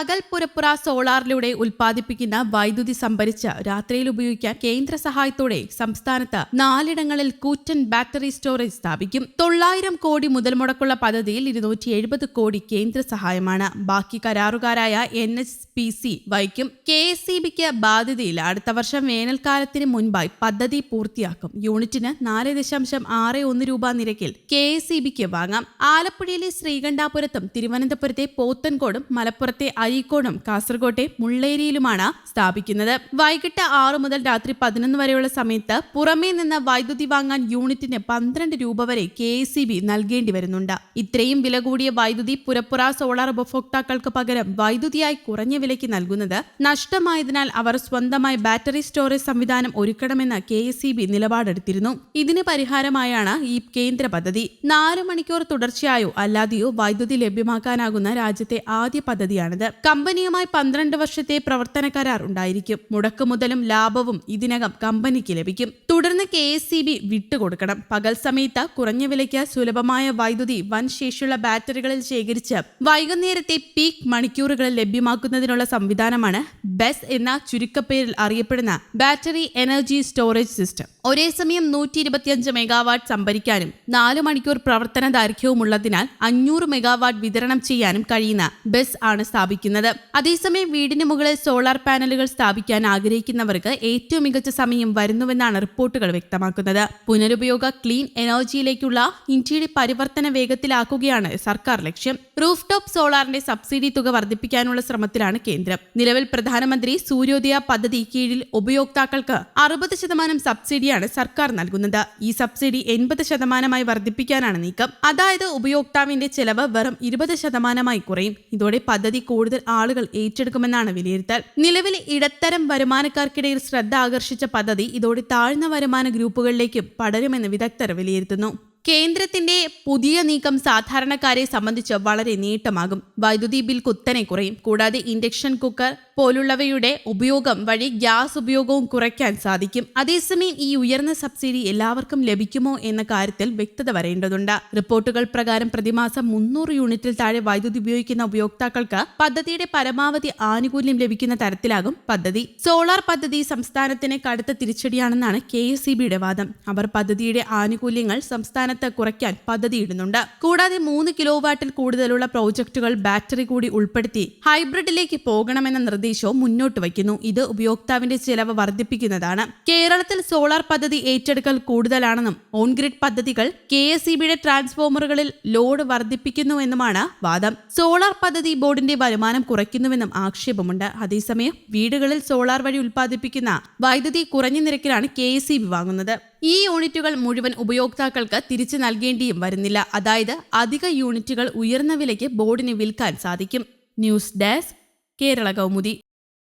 പകൽ പുരപ്പുറ സോളാറിലൂടെ ഉൽപ്പാദിപ്പിക്കുന്ന വൈദ്യുതി സംഭരിച്ച് രാത്രിയിൽ ഉപയോഗിക്കാൻ കേന്ദ്ര സഹായത്തോടെ സംസ്ഥാനത്ത് നാലിടങ്ങളിൽ കൂറ്റൻ ബാറ്ററി സ്റ്റോറേജ് സ്ഥാപിക്കും. തൊള്ളായിരം കോടി മുതൽ മുടക്കുള്ള പദ്ധതിയിൽ ഇരുന്നൂറ്റി എഴുപത് കോടി കേന്ദ്ര സഹായമാണ്. ബാക്കി കരാറുകാരായ എൻ എച്ച് പി സി വഹിക്കും. കെ എസ് സി ബിക്ക് ബാധ്യതയിൽ അടുത്ത വർഷം വേനൽക്കാലത്തിന് മുൻപായി പദ്ധതി പൂർത്തിയാക്കും. യൂണിറ്റിന് നാല് ദശാംശം ആറ് ഒന്ന് രൂപ നിരക്കിൽ കെ എസ് സി ബിക്ക് വാങ്ങാം. ആലപ്പുഴയിലെ ശ്രീകണ്ഠാപുരത്തും തിരുവനന്തപുരത്തെ പോത്തൻകോടും മലപ്പുറത്തെ അരീക്കോടും കാസർകോട്ടെ മുള്ളേരിയിലുമാണ് സ്ഥാപിക്കുന്നത്. വൈകിട്ട് ആറ് മുതൽ രാത്രി പതിനൊന്ന് വരെയുള്ള സമയത്ത് പുറമേ നിന്ന് വൈദ്യുതി വാങ്ങാൻ യൂണിറ്റിന് പന്ത്രണ്ട് രൂപ വരെ കെ നൽകേണ്ടി വരുന്നുണ്ട്. ഇത്രയും വില കൂടിയ വൈദ്യുതി പുരപ്പുറ സോളാർ ഉപഭോക്താക്കൾക്ക് പകരം വൈദ്യുതിയായി കുറഞ്ഞ വിലയ്ക്ക് നൽകുന്നത് നഷ്ടമായതിനാൽ അവർ സ്വന്തമായി ബാറ്ററി സ്റ്റോറേജ് സംവിധാനം ഒരുക്കണമെന്ന് കെ എസ് ഇ ബി നിലപാടെടുത്തിരുന്നു. ഇതിന് പരിഹാരമായാണ് ഈ കേന്ദ്ര പദ്ധതി. നാല് മണിക്കൂർ തുടർച്ചയായോ അല്ലാതെയോ വൈദ്യുതി ലഭ്യമാക്കാനാകുന്ന രാജ്യത്തെ ആദ്യ പദ്ധതിയാണിത്. കമ്പനിയുമായി പന്ത്രണ്ട് വർഷത്തെ പ്രവർത്തന കരാർ ഉണ്ടായിരിക്കും. മുടക്ക് മുതലും ലാഭവും ഇതിനകം കമ്പനിക്ക് ലഭിക്കും. തുടർന്ന് കെ എസ് സി ബി വിട്ടുകൊടുക്കണം. പകൽ സമയത്ത് കുറഞ്ഞ വിലയ്ക്ക് സുലഭമായ വൈദ്യുതി വൻ ശേഷിയുള്ള ബാറ്ററികളിൽ ശേഖരിച്ച് വൈകുന്നേരത്തെ പീക്ക് മണിക്കൂറുകളിൽ ലഭ്യമാക്കുന്നതിനുള്ള സംവിധാനമാണ് ബെസ് എന്ന ചുരുക്കപ്പേരിൽ അറിയപ്പെടുന്ന ബാറ്ററി എനർജി സ്റ്റോറേജ് സിസ്റ്റം. ഒരേ സമയം നൂറ്റി ഇരുപത്തിയഞ്ച് മെഗാവാട്ട് സംഭരിക്കാനും നാല് മണിക്കൂർ പ്രവർത്തന ദൈർഘ്യവുമുള്ളതിനാൽ അഞ്ഞൂറ് മെഗാവാട്ട് വിതരണം ചെയ്യാനും കഴിയുന്ന ബസ് ആണ് സ്ഥാപിക്കുന്നത്. അതേസമയം വീടിന് മുകളിൽ സോളാർ പാനലുകൾ സ്ഥാപിക്കാൻ ആഗ്രഹിക്കുന്നവർക്ക് ഏറ്റവും മികച്ച സമയം വരുന്നുവെന്നാണ് റിപ്പോർട്ടുകൾ വ്യക്തമാക്കുന്നത്. പുനരുപയോഗ ക്ലീൻ എനർജിയിലേക്കുള്ള ഇന്ത്യയുടെ പരിവർത്തന വേഗത്തിലാക്കുകയാണ് സർക്കാർ ലക്ഷ്യം. റൂഫ് ടോപ്പ് സോളാറിന്റെ സബ്സിഡി തുക വർദ്ധിപ്പിക്കാനുള്ള ശ്രമത്തിലാണ് കേന്ദ്രം. നിലവിൽ പ്രധാനമന്ത്രി സൂര്യോദയ പദ്ധതി കീഴിൽ ഉപയോക്താക്കൾക്ക് അറുപത് ശതമാനം സബ്സിഡിയാണ് സർക്കാർ നൽകുന്നത്. ഈ സബ്സിഡി എൺപത് ശതമാനമായി വർദ്ധിപ്പിക്കാനാണ് നീക്കം. അതായത് ഉപയോക്താവിന്റെ ചെലവ് വെറും ഇരുപത് ശതമാനമായി കുറയും. ഇതോടെ പദ്ധതി കൂടുതൽ ആളുകൾ ഏറ്റെടുക്കുമെന്നാണ് വിലയിരുത്തൽ. നിലവിൽ ഇടത്തരം വരുമാനക്കാർക്കിടയിൽ ശ്രദ്ധ ആകർഷിച്ച പദ്ധതി ഇതോടെ താഴ്ന്ന വരുമാന ഗ്രൂപ്പുകളിലേക്കും പടരുമെന്ന് വിദഗ്ധർ വിലയിരുത്തുന്നു. കേന്ദ്രത്തിന്റെ പുതിയ നീക്കം സാധാരണക്കാരെ സംബന്ധിച്ച് വളരെ നേട്ടമാകും. വൈദ്യുതി ബിൽ കുത്തനെ കുറയും. കൂടാതെ ഇൻഡക്ഷൻ കുക്കർ പോലുള്ളവയുടെ ഉപയോഗം വഴി ഗ്യാസ് ഉപയോഗവും കുറയ്ക്കാൻ സാധിക്കും. അതേസമയം ഈ ഉയർന്ന സബ്സിഡി എല്ലാവർക്കും ലഭിക്കുമോ എന്ന കാര്യത്തിൽ വ്യക്തത വരേണ്ടതുണ്ട്. റിപ്പോർട്ടുകൾ പ്രകാരം പ്രതിമാസം മുന്നൂറ് യൂണിറ്റിൽ താഴെ വൈദ്യുതി ഉപയോഗിക്കുന്ന ഉപയോക്താക്കൾക്ക് പദ്ധതിയുടെ പരമാവധി ആനുകൂല്യം ലഭിക്കുന്ന തരത്തിലാകും പദ്ധതി. സോളാർ പദ്ധതി സംസ്ഥാനത്തിന് കടുത്ത തിരിച്ചടിയാണെന്നാണ് കെ വാദം. അവർ പദ്ധതിയുടെ ആനുകൂല്യങ്ങൾ സംസ്ഥാനത്ത് കുറയ്ക്കാൻ പദ്ധതിയിടുന്നുണ്ട്. കൂടാതെ മൂന്ന് കിലോ വാട്ടിൽ കൂടുതലുള്ള പ്രോജക്റ്റുകൾ ബാറ്ററി കൂടി ഉൾപ്പെടുത്തി ഹൈബ്രിഡിലേക്ക് പോകണമെന്ന നിർദ്ദേശവും മുന്നോട്ട് വയ്ക്കുന്നു. ഇത് ഉപയോക്താവിന്റെ ചെലവ് വർദ്ധിപ്പിക്കുന്നതാണ്. കേരളത്തിൽ സോളാർ പദ്ധതി ഏറ്റെടുക്കൽ കൂടുതലാണെന്നും ഓൺ ഗ്രിഡ് പദ്ധതികൾ കെ എസ് ഇ ട്രാൻസ്ഫോമറുകളിൽ ലോഡ് വർദ്ധിപ്പിക്കുന്നുവെന്നുമാണ് വാദം. സോളാർ പദ്ധതി ബോർഡിന്റെ വരുമാനം കുറയ്ക്കുന്നുവെന്നും ആക്ഷേപമുണ്ട്. അതേസമയം വീടുകളിൽ സോളാർ വഴി ഉൽപ്പാദിപ്പിക്കുന്ന വൈദ്യുതി കുറഞ്ഞ നിരക്കിലാണ് കെ വാങ്ങുന്നത്. ഈ യൂണിറ്റുകൾ മുഴുവൻ ഉപയോക്താക്കൾക്ക് തിരിച്ചു നൽകേണ്ടിയും വരുന്നില്ല. അതായത് അധിക യൂണിറ്റുകൾ ഉയർന്ന വിലയ്ക്ക് ബോർഡിന് വിൽക്കാൻ സാധിക്കും. News desk Kerala Kaumudi.